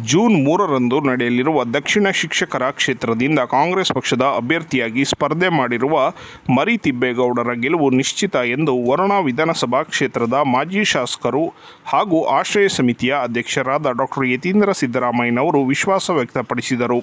June ಮೂರರಂದು ನಡೆಯಲಿರುವ ದಕ್ಷಿಣ ಶಿಕ್ಷಕರ ಕ್ಷೇತ್ರದಿಂದ ಕಾಂಗ್ರೆಸ್ ಪಕ್ಷದ ಅಭ್ಯರ್ಥಿಯಾಗಿ ಸ್ಪರ್ಧೆ ಮಾಡಿರುವ ಮರಿ ತಿಬ್ಬೇಗೌಡರ ಗೆಲುವು ನಿಶ್ಚಿತ ಎಂದು ವರುಣಾ ವಿಧಾನಸಭಾ ಕ್ಷೇತ್ರದ ಮಾಜಿ ಶಾಸಕರು ಹಾಗೂ ಆಶ್ರಯ ಸಮಿತಿಯ ಅಧ್ಯಕ್ಷರಾದ ಡಾಕ್ಟರ್ ಯತೀಂದ್ರ ಸಿದ್ದರಾಮಯ್ಯನವರು ವಿಶ್ವಾಸ ವ್ಯಕ್ತಪಡಿಸಿದರು.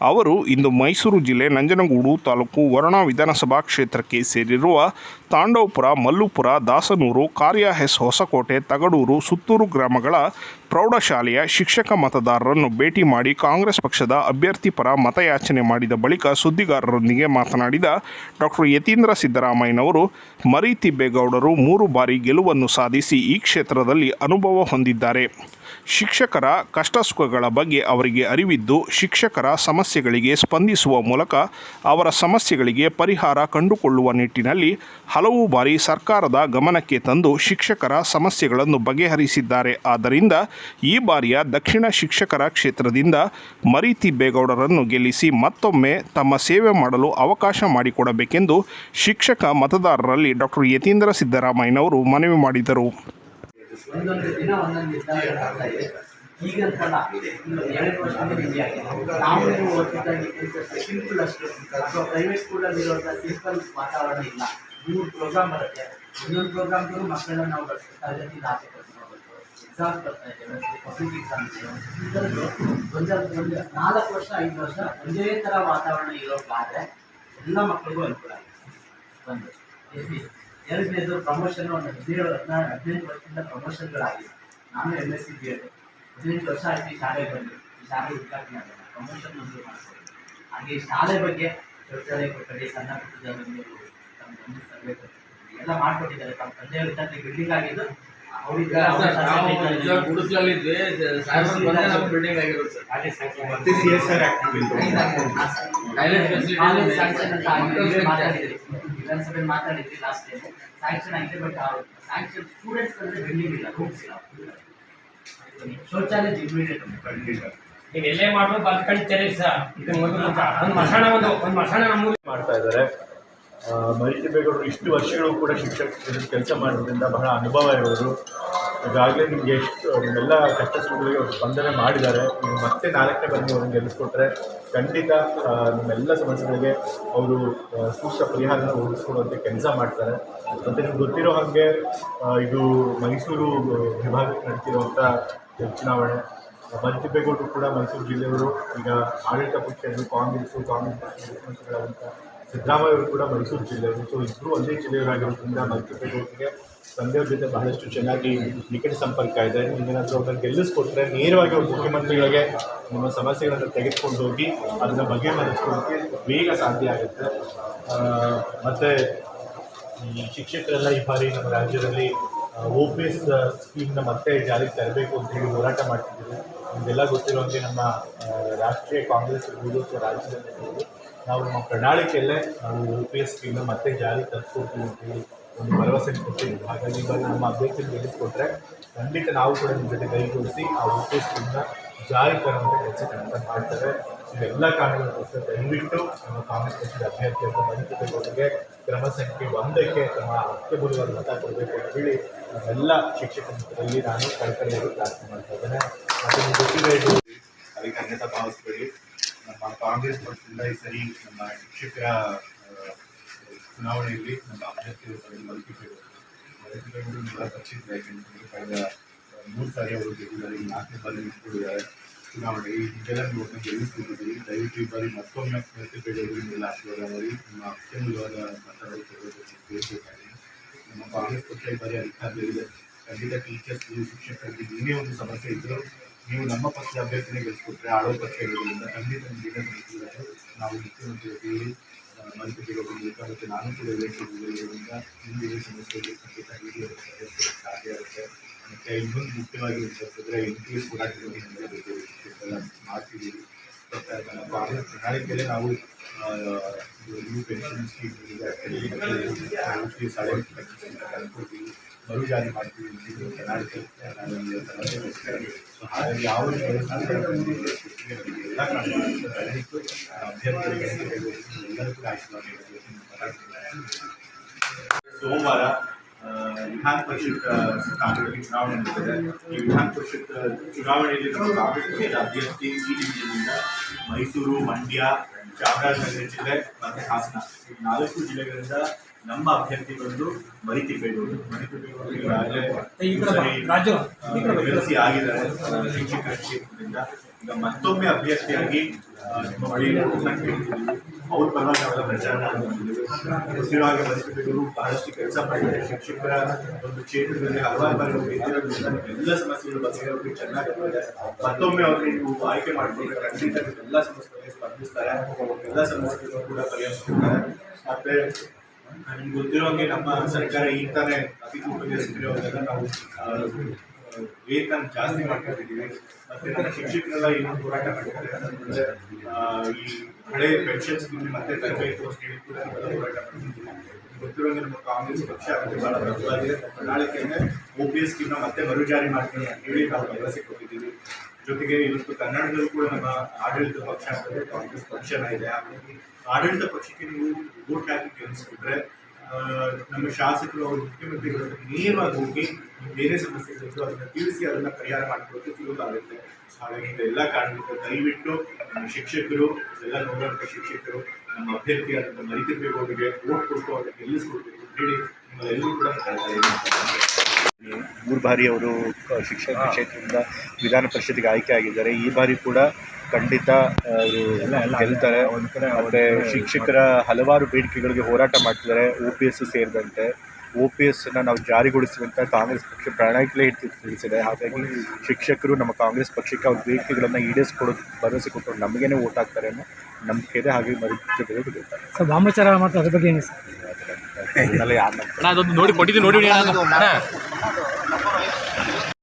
ಅವರು ಇಂದು ಮೈಸೂರು ಜಿಲ್ಲೆ ನಂಜನಗೂಡು ತಾಲೂಕು ವರುಣಾ ವಿಧಾನಸಭಾ ಕ್ಷೇತ್ರಕ್ಕೆ ಸೇರಿರುವ ತಾಂಡವಪುರ, ಮಲ್ಲುಪುರ, ದಾಸನೂರು, ಕಾರ್ಯ ಹೊಸಕೋಟೆ, ತಗಡೂರು, ಸುತ್ತೂರು ಗ್ರಾಮಗಳ ಪ್ರೌಢಶಾಲೆಯ ಶಿಕ್ಷಕ ಮತದಾರರನ್ನು ಭೇಟಿ ಮಾಡಿ ಕಾಂಗ್ರೆಸ್ ಪಕ್ಷದ ಅಭ್ಯರ್ಥಿ ಪರ ಮತಯಾಚನೆ ಮಾಡಿದ ಬಳಿಕ ಸುದ್ದಿಗಾರರೊಂದಿಗೆ ಮಾತನಾಡಿದ ಡಾಕ್ಟರ್ ಯತೀಂದ್ರ ಸಿದ್ದರಾಮಯ್ಯನವರು ಮರಿ ತಿಬ್ಬೇಗೌಡರು ಮೂರು ಬಾರಿ ಗೆಲುವನ್ನು ಸಾಧಿಸಿ ಈ ಕ್ಷೇತ್ರದಲ್ಲಿ ಅನುಭವ ಹೊಂದಿದ್ದಾರೆ. ಶಿಕ್ಷಕರ ಕಷ್ಟಸುಖಗಳ ಬಗ್ಗೆ ಅವರಿಗೆ ಅರಿವಿದ್ದು ಶಿಕ್ಷಕರ ಸಮಸ್ಯೆಗಳಿಗೆ ಸ್ಪಂದಿಸುವ ಮೂಲಕ ಅವರ ಸಮಸ್ಯೆಗಳಿಗೆ ಪರಿಹಾರ ಕಂಡುಕೊಳ್ಳುವ ನಿಟ್ಟಿನಲ್ಲಿ ಹಲವು ಬಾರಿ ಸರ್ಕಾರದ ಗಮನಕ್ಕೆ ತಂದು ಶಿಕ್ಷಕರ ಸಮಸ್ಯೆಗಳನ್ನು ಬಗೆಹರಿಸಿದ್ದಾರೆ. ಆದ್ದರಿಂದ ಈ ಬಾರಿಯ ದಕ್ಷಿಣ ಶಿಕ್ಷಕರ ಕ್ಷೇತ್ರದಿಂದ ಮರಿ ತಿಬ್ಬೇಗೌಡರನ್ನು ಗೆಲ್ಲಿಸಿ ಮತ್ತೊಮ್ಮೆ ತಮ್ಮ ಸೇವೆ ಮಾಡಲು ಅವಕಾಶ ಮಾಡಿಕೊಡಬೇಕೆಂದು ಶಿಕ್ಷಕ ಮತದಾರರಲ್ಲಿ ಡಾಕ್ಟರ್ ಯತೀಂದ್ರ ಸಿದ್ದರಾಮಯ್ಯನವರು ಮನವಿ ಮಾಡಿದರು. ಒಂದೊಂದು ದಿನ ಒಂದೊಂದು ನಿರ್ಧಾರ ಆಗ್ತಾ ಇದೆ. ಇನ್ನು ಎರಡು ವರ್ಷದಿಂದ ಹಿಂಗೆ ಆಗಿದೆ. ನಾವು ಓದ್ತಿದ್ದಾಗ ಸಿಂಪಲ್ ಅಷ್ಟು. ಅಥವಾ ಪ್ರೈವೇಟ್ ಸ್ಕೂಲಲ್ಲಿ ಇರುವಂಥ ಸಿಂಪಲ್ ವಾತಾವರಣ ಇಲ್ಲ. ಮೂರು ಪ್ರೋಗ್ರಾಮ್ ಬರುತ್ತೆ. ಒಂದೊಂದು ಪ್ರೋಗ್ರಾಮ್ಗೂ ಮಕ್ಕಳನ್ನ ನಾವು ತರಗತಿಯಿಂದ ಆಸೆ ಒಂದು ನಾಲ್ಕು ವರ್ಷ, ಐದು ವರ್ಷ ಒಂದೇ ಥರ ವಾತಾವರಣ ಇರೋಕ್ಕಾದ್ರೆ ಎಲ್ಲ ಮಕ್ಕಳಿಗೂ ಅನುಕೂಲ ಆಗುತ್ತೆ. ಒಂದು ಎರಡನೇದು ಪ್ರಮೋಷನ್ ಒಂದು ಹದಿನೇಳು ಹದಿನಾರು ಹದಿನೆಂಟು ವರ್ಷದಿಂದ ಪ್ರಮೋಷನ್ಗಳಾಗಿದೆ ನಾನು M S C B Ed ಹದಿನೆಂಟು ವರ್ಷ ಆಯ್ತು ಈ ಶಾಲೆಗೆ ಬಂದು. ಈ ಶಾಲೆ ಉದ್ಘಾಟನೆ ಆಗಲ್ಲ ಪ್ರಮೋಷನ್ ಒಂದು ಮಾಡ್ತಾರೆ ಹಾಗೆ ಈ ಶಾಲೆ ಬಗ್ಗೆ ಶೌಚಾಲಯ ಕೊಠಡಿ ಸಣ್ಣ ಪುಟ್ಟ ತಮ್ಮ ಎಲ್ಲ ಮಾಡ್ಕೊಟ್ಟಿದ್ದಾರೆ. ತಮ್ಮ ತಂದೆಯ ತಂದೆ ಬಿಲ್ಡಿಂಗ್ ಆಗಿದ್ದು ಅವರಿಗೆ ಬಿಲ್ಡಿಂಗ್ ಆಗಿರೋದು ಸರ್ ಮಾತಾಡಿದ್ವಿ ಲಾಸ್ಟ್ ಟೈಮ್ ಸ್ಯಾಂಕ್ಷನ್ ಆಗಿದೆ ಬಟ್ ಸ್ಯಾಂಕ್ಷನ್ ಸ್ಟೂಡೆಂಟ್ಸ್ ಅಂದ್ರೆ ಬಿಲ್ಡಿಂಗ್ ಇಲ್ಲ. ರೂಮ್ಸ್ ಇಲ್ಲ ಶೌಚಾಲಯ ಇಮಿಡಿಯೇಟ್ ನೀವು ಎಲ್ಲೇ ಮಾಡ್ಬೋದು ಬಲ್ಕಂಡ್ ತೆರೀರಿ ಸರ್ ಇದು ಮೊದಲು ಒಂದು ಮಸಾಣ ಒಂದು ಒಂದು ಮಸಾಣ ನಮ್ಮ ಮಾಡ್ತಾ ಇದ್ದಾರೆ. ಮರಿತಿಬೇಗೌಡರು ಇಷ್ಟು ವರ್ಷಗಳು ಕೂಡ ಶಿಕ್ಷಕ ಕೆಲಸ ಮಾಡೋದ್ರಿಂದ ಬಹಳ ಅನುಭವ ಇರೋರು. ಈಗಾಗಲೇ ನಿಮಗೆ ಎಷ್ಟು, ನಿಮ್ಮೆಲ್ಲ ಕಷ್ಟ ಸುಖಗಳಿಗೆ ಅವರು ಸ್ಪಂದನೆ ಮಾಡಿದ್ದಾರೆ. ನೀವು ಮತ್ತೆ ನಾಲ್ಕನೇ ಬಂದು ಅವ್ರನ್ನ ಗೆಲ್ಲಿಸ್ಕೊಟ್ರೆ ಖಂಡಿತ ನಿಮ್ಮೆಲ್ಲ ಸಮಸ್ಯೆಗಳಿಗೆ ಅವರು ಸೂಕ್ಷ್ಮ ಪರಿಹಾರನ ಒದಗಿಸ್ಕೊಡುವಂಥ ಕೆಲಸ ಮಾಡ್ತಾರೆ. ಮತ್ತು ನಿಮ್ಗೆ ಗೊತ್ತಿರೋ ಹಾಗೆ ಇದು ಮೈಸೂರು ವಿಭಾಗಕ್ಕೆ ನಡೀತಿರುವಂಥ ಚುನಾವಣೆ ಮರಿತಿಬೇಗೌಡರು ಕೂಡ ಮೈಸೂರು ಜಿಲ್ಲೆಯವರು ಈಗ ಆಡಳಿತ ಪಕ್ಷಗಳು ಕಾಂಗ್ರೆಸ್ಸು, ಕಾಂಗ್ರೆಸ್ ಅಂತ ಮುಖ್ಯಮಂತ್ರಿಗಳಾದಂಥ ಸಿದ್ದರಾಮಯ್ಯ ಕೂಡ ಮೈಸೂರು ಜಿಲ್ಲೆಯವರು ಸೊ ಇಬ್ಬರು ಒಂದೇ ಜಿಲ್ಲೆಯವರಾಗಿರೋದ್ರಿಂದ ಮರಿತಿಬೇಗೌಡರಿಗೆ ತಂದೆಯವ್ರ ಜೊತೆ ಬಹಳಷ್ಟು ಚೆನ್ನಾಗಿ ನಿಕಟ ಸಂಪರ್ಕ ಇದೆ. ನೀವೇನಾದರೂ ಅವ್ರನ್ನ ಗೆಲ್ಲಿಸ್ಕೊಟ್ರೆ ನೇರವಾಗಿ ಅವ್ರ ಮುಖ್ಯಮಂತ್ರಿಗಳಿಗೆ ನಿಮ್ಮ ಸಮಸ್ಯೆಗಳನ್ನು ತೆಗೆದುಕೊಂಡು ಹೋಗಿ ಅದನ್ನು ಬಗೆಹರಿಸ್ಕೊಳ್ಳೋಕ್ಕೆ ಬೇಗ ಸಾಧ್ಯ ಆಗುತ್ತೆ. ಮತ್ತು ಈ ಶಿಕ್ಷಕರೆಲ್ಲ ಈ ಬಾರಿ ನಮ್ಮ ರಾಜ್ಯದಲ್ಲಿ ಒ ಪಿ ಎಸ್ ಸ್ಕೀಮ್ನ ಮತ್ತೆ ಜಾರಿಗೆ ತರಬೇಕು ಅಂತ ಹೇಳಿ ಹೋರಾಟ ಮಾಡ್ತಿದ್ದೀವಿ ನಿಮಗೆಲ್ಲ ಗೊತ್ತಿರುವಂತೆ ನಮ್ಮ ರಾಷ್ಟ್ರೀಯ ಕಾಂಗ್ರೆಸ್ ಇರ್ಬೋದು ಅಥವಾ ರಾಜ್ಯದಲ್ಲಿ ನಾವು ನಮ್ಮ ಪ್ರಣಾಳಿಕೆಯಲ್ಲೇ ನಾವು ಯು ಪಿ ಎಸ್ ಸ್ಕೀಮ್ನ ಮತ್ತೆ ಜಾರಿ ತರಿಸ್ಕೊಡ್ತೀವಿ ಅಂತ ಹೇಳಿ ಒಂದು ಭರವಸೆ ಕೊಟ್ಟಿದ್ದೀವಿ. ಹಾಗಾಗಿ ಇವಾಗ ನಮ್ಮ ಅಭ್ಯರ್ಥಿ ಗೆಲ್ಲಿಸ್ಕೊಟ್ರೆ ಖಂಡಿತ ನಾವು ಕೂಡ ನಿಮ್ಮ ಜೊತೆ ಕೈಗೂಡಿಸಿ ಆ ಯು ಪಿ ಎಸ್ ಸ್ಕೀಮ್ನ ಜಾರಿ ತರುವಂಥ ಕೆಲಸ ಖಂಡಿತ ಮಾಡ್ತಾರೆ. ಇವೆಲ್ಲ ಕಾರಣಗಳಿಗೋಸ್ಕರ ದಯವಿಟ್ಟು ನಮ್ಮ ಕಾಂಗ್ರೆಸ್ ಪಕ್ಷದ ಅಭ್ಯರ್ಥಿ ಅಂತ ಜೊತೆಗೆ ಕ್ರಮ ಸಂಖ್ಯೆ ಒಂದಕ್ಕೆ ತಮ್ಮ ಅತ್ಯಮೂಲ್ಯವಾದ ಮತ ಕೊಡಬೇಕು ಅಂತ ಹೇಳಿ ನಮ್ಮೆಲ್ಲ ಶಿಕ್ಷಕ ಮಿತ್ರರಲ್ಲಿ ನಾನು ಕಳ್ಕೊಳ್ಳಲು ಪ್ರಾರ್ಥನೆ ಮಾಡ್ತಾ ಇದ್ದೇನೆ. ಮತ್ತು ಅದಕ್ಕೆ ಅನ್ಯತಾ ಭಾವಿಸ್ಬೇಡಿ. ನಮ್ಮ ಕಾಂಗ್ರೆಸ್ ಪಕ್ಷದಿಂದ ಈ ಸರಿ ನಮ್ಮ ಶಿಕ್ಷಕರ ಚುನಾವಣೆಯಲ್ಲಿ ನಮ್ಮ ಅಭ್ಯರ್ಥಿಗಳು ಮಲ್ಕಿಪೇರು ಮಲ್ಕಿಪೇರು ನಿಮ್ಮೆಲ್ಲ ಪರಿಚಿತ ಯಾಕೆಂತಂದ್ರೆ ಕಳೆದ ಮೂರು ಸಾರಿ ಅವರು ಗೆದ್ದಿದ್ದಾರೆ. ಈ ನಾಲ್ಕನೇ ಬಾರಿ ನಿಂತ್ಕೊಂಡಿದ್ದಾರೆ. ಚುನಾವಣೆ ನೀವು ಒಟ್ಟು ಗೆಲ್ಲಿಸ್ತಿದ್ದೀರಿ. ದಯವಿಟ್ಟು ಈ ಬಾರಿ ಮತ್ತೊಮ್ಮೆ ಮಲ್ಕಿಪೇರು ನಿಮ್ಮೆಲ್ಲ ಆಶೀರ್ವಾದ ಮಾಡಿ. ನಮ್ಮ ಅತ್ಯಮೂಲ್ಯವಾದ ಮತಗಳು ಕೊಡಬೇಕು ನಮ್ಮ ಕಾಂಗ್ರೆಸ್ ಪಕ್ಷ ಈ ಬಾರಿ ಅಧಿಕಾರದಲ್ಲಿದೆ. ಖಂಡಿತ ಟೀಚರ್ಸ್ ಶಿಕ್ಷಕರಿಗೆ ಏನೇ ಒಂದು ಸಮಸ್ಯೆ ಇದ್ದರೂ ನೀವು ನಮ್ಮ ಪಕ್ಷ ಅಭ್ಯರ್ಥಿನೇ ಗೆಲ್ಲಿಸ್ಕೊಟ್ರೆ ಆಡೋ ಪಕ್ಷ ಇರೋದ್ರಿಂದ ಖಂಡಿತ ನಿಮಗೆ ಸಮಸ್ಯೆಗಳನ್ನು ನಾವು ಮುಖ್ಯಮಂತ್ರಿ ಜೊತೆಯಲ್ಲಿ ಮಂತ್ರಿಗಳ ಮೂಲಕ ನಾನು ಕೂಡ ಎಲೆಕ್ಷನ್ ನಿಮಗೆ ಈ ಸಮಸ್ಯೆಗೆ ಖಂಡಿತ ಸಾಧ್ಯ ಆಗುತ್ತೆ. ಮತ್ತು ಇನ್ನೊಂದು ಮುಖ್ಯವಾಗಿ ಅಂತಂದರೆ ಎನ್ ಪಿ ಎಸ್ ಹೋರಾಟದಲ್ಲಿ ನಿಮಗೆ ಶಿಕ್ಷಕರೆಲ್ಲ ಮಾಡ್ತಿದ್ದೀವಿ ಕಾಂಗ್ರೆಸ್ ಪ್ರಣಾಳಿಕೆಯಲ್ಲೇ ನಾವು ಪೆನ್ಷನ್ ಸ್ಕೀಮ್ ತಂದ್ಕೊಡ್ತೀವಿ ಮರು ಜಾರಿ ಮಾಡ್ತೀವಿ ಇದು ಪ್ರಣಾಳಿಕೆ ನಾನು ನಿಮಗೆ ತಲುಪಿಸ್ತೀನಿ. ಸೊ ಹಾಗಾಗಿ ಯಾವ ರೀತಿ ಕೆಲಸಗಳನ್ನು ಎಲ್ಲ ಕಾರಣಗಳಿಂದ ದಯವಿಟ್ಟು ಅಭ್ಯರ್ಥಿಗಳಿಗೆ ಎಲ್ಲರೂ ಕೂಡ ಆಶೀರ್ವಾದ ನೀಡಬೇಕು ಸೋಮವಾರ ಆ, ವಿಧಾನ ಪರಿಷತ್ ಆ, ಸ್ಥಾನಗಳಿಗೆ ಚುನಾವಣೆ ನಡೆದಿದೆ ಈ ವಿಧಾನ ಪರಿಷತ್ ಆ, ಚುನಾವಣೆಯಲ್ಲಿ ನಮ್ಮ ಕಾಂಗ್ರೆಸ್ ಪಕ್ಷದ ಅಭ್ಯರ್ಥಿ ಈ ಜಿಲ್ಲೆಯಿಂದ ಮೈಸೂರು ಮಂಡ್ಯ ಚಾಮರಾಜನಗರ ಜಿಲ್ಲೆ ಮತ್ತು ಹಾಸನ ಈ ನಾಲ್ಕು ಜಿಲ್ಲೆಗಳಿಂದ ನಮ್ಮ ಅಭ್ಯರ್ಥಿ ಬಂದು ಮರಿತಿಪ್ಪೇಗೌಡರು ಮರಿತಿಪ್ಪೇಗೌಡರು ಈಗಾಗಲೇ ಈ ಕಡೆ ಬಾ, ಸರಿ, ರಾಜು, ಆ, ಗೆಲ್ಲಿಸಿ ಆಗಿದ್ದಾರೆ ಶಿಕ್ಷಣ ಶಿಕ್ಷಕರ ಕ್ಷೇತ್ರದಿಂದ. ಈಗ ಮತ್ತೊಮ್ಮೆ ಅಭ್ಯರ್ಥಿಯಾಗಿ ನಿಮ್ಮ ಬಳಿ. ಅವ್ರ ಪರವಾಗಿ ಅವರ ಪ್ರಚಾರ ಗೊತ್ತಿರೋ ಹಾಗೆ ಮರಿತಿಪ್ಪೇಗೌಡರು ಬಹಳಷ್ಟು ಕೆಲಸ ಮಾಡಿದ್ದಾರೆ. ಶಿಕ್ಷಕರ ಒಂದು ಕ್ಷೇತ್ರದಲ್ಲಿ ಹಲವಾರು ಬಾರಿ ಅವ್ರು ಎಲ್ಲ ಸಮಸ್ಯೆಗಳು ಬಗ್ಗೆ ಚೆನ್ನಾಗಿ ಬಂದಿದೆ. ಮತ್ತೊಮ್ಮೆ ಅವ್ರಿಗೆ ನೀವು ಆಯ್ಕೆ ಮಾಡಿಕೊಂಡ್ರೆ ಖಂಡಿತ ಎಲ್ಲ ಸಮಸ್ಯೆಗಳಿಗೆ ಸ್ಪಂದಿಸ್ತಾರೆ. ಎಲ್ಲ ಸಮಸ್ಯೆಗಳು ಕೂಡ ಪರಿಹರಿಸ್ತಾರೆ ಮತ್ತೆ ನಿಮ್ಗೆ ಗೊತ್ತಿರೋ ಹಾಗೆ ನಮ್ಮ ಸರ್ಕಾರ ಈಗ ಅತಿ ಅತಿಥಿ ಸಿಕ್ಕಿರೋದೆಲ್ಲ ನಾವು ವೇತನ ಜಾಸ್ತಿ ಮಾಡ್ಕೊಂಡಿದ್ದೀವಿ. ಮತ್ತೆ ನಮ್ಮ ಶಿಕ್ಷಕರೆಲ್ಲ ಏನು ಹೋರಾಟ ಮಾಡ್ತಾರೆ. ಅಂತಂದ್ರೆ ಈ ಹಳೆ ಪೆನ್ಷನ್ ಸ್ಕೀಮ್ ಮತ್ತೆ ತರಬೇತಿ ನೀಡಿ ಕೂಡ ಹೋರಾಟ ಮಾಡ್ತಿದ್ದೀವಿ ನಿಮ್ಗೆ ಗೊತ್ತಿರೋ ನಮ್ಮ ಕಾಂಗ್ರೆಸ್ ಪಕ್ಷ ಅದಕ್ಕೆ ಬಹಳ ಬದ್ಧವಾಗಿದೆ ಪ್ರಣಾಳಿಕೆಯಿಂದ ಒ ಪಿ ಎಸ್ ಸ್ಕೀಮ್ನ ಮತ್ತೆ ಮರುಜಾರಿ ಮಾಡ್ತೀನಿ ಅಂತ ಹೇಳಿ ನಾವು ಭರವಸೆ ಕೊಟ್ಟಿದ್ದೀವಿ. ಜೊತೆಗೆ ಇವತ್ತು ಕನ್ನಡದಲ್ಲೂ ಕೂಡ ನಮ್ಮ ಆಡಳಿತ ಪಕ್ಷ ಅಂತಂದ್ರೆ ಕಾಂಗ್ರೆಸ್ ಪಕ್ಷನ ಇದೆ. ಹಾಗಾಗಿ ಆಡಳಿತ ಪಕ್ಷಕ್ಕೆ ನೀವು ವೋಟ್ ಹಾಕಿ ಆ, ನಮ್ಮ ಶಾಸಕರು ಅವರು ಮುಖ್ಯಮಂತ್ರಿಗಳ ನೇರವಾಗಿ ಹೋಗಿ ಬೇರೆ ಸಮಸ್ಯೆಗಳಿದ್ದು ಅದನ್ನು ತಿಳಿಸಿ ಅದನ್ನ ಪರಿಹಾರ ಮಾಡ್ಕೊಳಕ್ಕೆ ಸುಲಭ ಆಗುತ್ತೆ ಹಾಗಾಗಿ ಎಲ್ಲ ಕಾರಣದಿಂದ ದಯವಿಟ್ಟು ನಮ್ಮ ಶಿಕ್ಷಕರು ಎಲ್ಲ ನೋಡುವಂಥ ಶಿಕ್ಷಕರು ನಮ್ಮ ಅಭ್ಯರ್ಥಿಯಾದಂಥ ಮರಿತಿರ್ಬೇಕವರಿಗೆ ವೋಟ್ ಕೊಟ್ಟು ಅವ್ರಿಗೆ ಗೆಲ್ಲಿಸ್ಕೊಡ್ಬೇಕು ಹೇಳಿ ನಿಮ್ಮೆಲ್ಲರೂ ಕೂಡ ಮೂರು ಬಾರಿ ಅವರು ಶಿಕ್ಷಣ ಕ್ಷೇತ್ರದಿಂದ ವಿಧಾನ ಪರಿಷತ್ಗೆ ಆಯ್ಕೆ ಆಗಿದ್ದಾರೆ. ಈ ಬಾರಿ ಕೂಡ ಖಂಡಿತ ಅವರು ಗೆಲ್ತಾರೆ. ಮತ್ತು ಶಿಕ್ಷಕರ ಹಲವಾರು ಬೇಡಿಕೆಗಳಿಗೆ ಹೋರಾಟ ಮಾಡ್ತಿದ್ದಾರೆ. ಒ ಪಿ ಎಸ್ ಸೇರಿದಂತೆ. ಒ ಪಿ ಎಸ್ಸನ್ನು ನಾವು ಜಾರಿಗೊಳಿಸುವಂಥ ಕಾಂಗ್ರೆಸ್ ಪಕ್ಷ ಪ್ರಣಾಳಿಕೆಲೇ ಇಟ್ಟು ತಿಳಿಸಿದೆ. ಹಾಗಾಗಿ ಶಿಕ್ಷಕರು ನಮ್ಮ ಕಾಂಗ್ರೆಸ್ ಪಕ್ಷಕ್ಕೆ ಅವ್ರ ಬೇಡಿಕೆಗಳನ್ನು ಈಡೇರಿಸ್ಕೊಡೋದು ಭರವಸೆ ಕೊಟ್ಟು ನಮಗೇನೆ ಓಟ್ ಹಾಕ್ತಾರೆ ಅನ್ನೋ ನಂಬಿಕೆ ಇದೆ ಹಾಗೆ ಮರಿತಿರ್ಬೇಕು ಗೆಲ್ತಾರೆ ಸರ್ ವಾಮಾಚಾರ ಮತ್ತು ಅದ್ರ ಬಗ್ಗೆ ಏನು ಸರ್? ಅದೊಂದು ನೋಡಿ ಕೊಟ್ಟಿದ್ದೀನಿ ನೋಡಿ